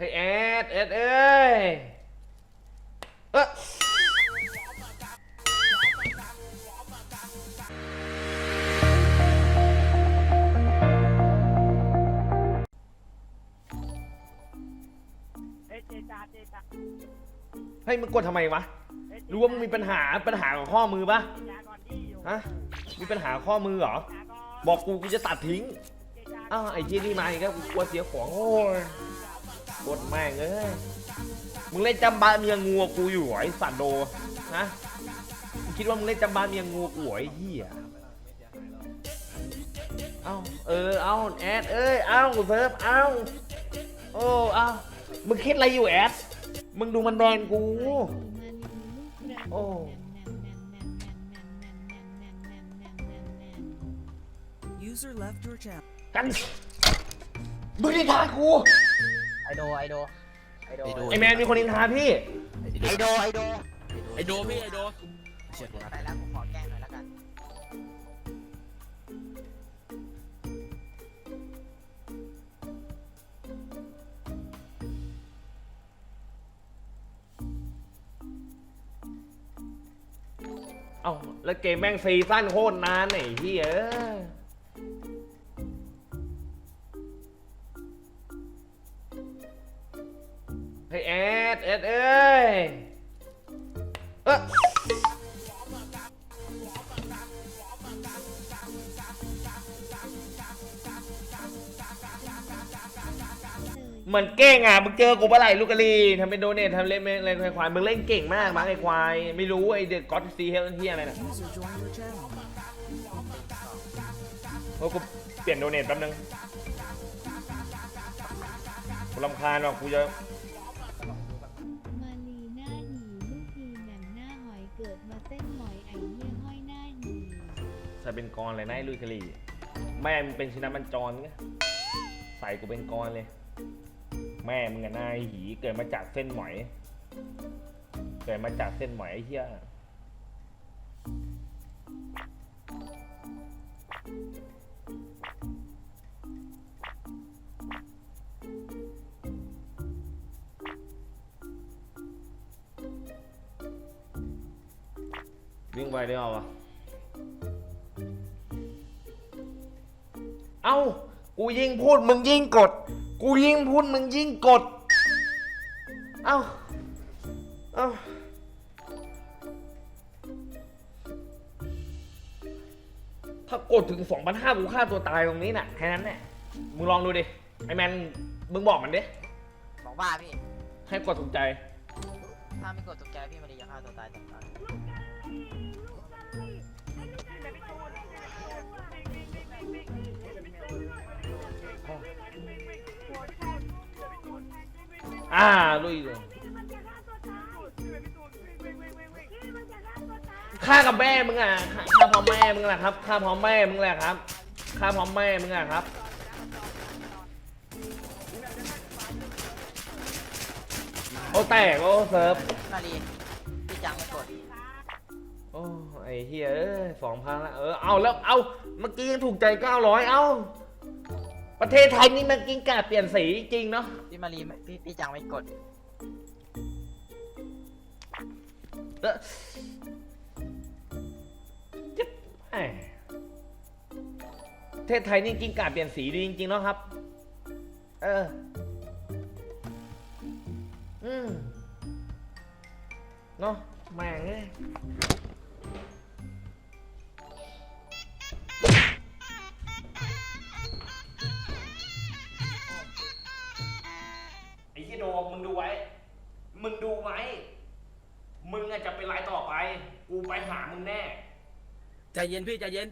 เฮ้ยแอดแอดเอ้ยเอะเอ้ยเจจาเจจาเฮ้ยมึงกดทำไมวะเอ้ยเจจรู้ว่ามึงมีปัญหาปัญหาของข้อมือปะเจจาก่อนดิอยู่ฮะมีปัญหาข้อมือเหรอจาก่อนบอกกูกูจะตัดทิ้งเจจาอ้าวไอ้ที่นี่มาอีกแล้วกูกลัวเสียของโอ้ย กดแม่งเอ้ยมึงเล่นจำบาเมียงูกับกูอยู่เหรอไอ้สัตว์โดฮะมึงคิดว่ามึงเล่นจำบาเมียงูกับกูเหรอไอ้เหี้ยเอ้าเออเอ้าแอดเอ้ยเอ้าเซิร์ฟเอ้าโอ้เอ้ามึงคิดอะไรอยู่แอดมึงดูมันแบนกูโอ้ User left your channel. กันมึงนินทากู ไอโดไอโดไอโดไอโดไอแมนมีคนนินทาพี่ ไอโดไอโดไอโดพี่ไอโดเชียร์กูนะไปแล้วกูขอแกล้งหน่อยแล้วกันเอ้าแล้วเกมแม่งซีซั่นโคตรนานไอ้เหี้ยเอ้ย เฮ้ยแอดแอดเอ้ยเอะเหมือนเก่งอะ มึงเจอกูเมื่อไหร่ลูกกะลีทำเป็นโดเนททำเล่นเล่นควายมึงเล่นเก่งมากมั้งไอ้ควาย ไม่รู้ไอ้เด็กก็อตซีเฮลเฮียอะไรน่ะ User joined your channel. เพราะกูเปลี่ยนโดเนทแป๊บนึงกูรำคาญว่ะกูจะ เส้นหมอยไอเยี่ยห้อยหน้าหีใส่เป็นกรเลยนะไอ้ลุยกะลีแม่มึงเป็นชินะบัญจรไงใส่กูเป็นกรเลย แม่มึงกับนายหีเกิดมาจากเส้นหมอย เกิดมาจากเส้นหมอยไอ้เหี้ย วิ่งไปได้เอาวะเอ้า กูยิ่งพูดมึงยิ่งกด กูยิ่งพูดมึงยิ่งกด เอ้า เอ้า ถ้ากดถึง 2,500กูฆ่าตัวตายตรงนี้น่ะ แค่นั้นแหละ มึงลองดูดิ ไอแมน มึงบอกมันดิ บอกว่าพี่ ให้กดถูกใจ ถ้าไม่กดตกใจพี่มาดีจะฆ่าตัวตายตาย อ่าลุยเลยฆ่ากับแม่มึงอะฆ่าฆ่าพร้อมแม่มึงแหละครับฆ่าพร้อมแม่มึงแหละครับฆ่าพร้อมแม่มึงอะครับโอ้แตกโอ้เซิร์ฟมาดีพี่จังไม่กดโอ้ไอ้เฮียเอ้ยสองพันละเออเอาแล้วเอาเมื่อกี้ยังถูกใจเก้าร้อยเอา ประเทศไทยนี่มันกินกาเปลี่ยนสีจริงเนาะพี่มารีไม่พี่พี่จังไม่กด เออเจ็บแหม่ประเทศไทยนี่กินกาเปลี่ยนสีดีจริงๆเนาะครับ เออ อืมเนาะแม่งเอ้ย มึงอาจจะเป็นรายต่อไป กูไปหามึงแน่ ใจเย็นพี่ใจเย็น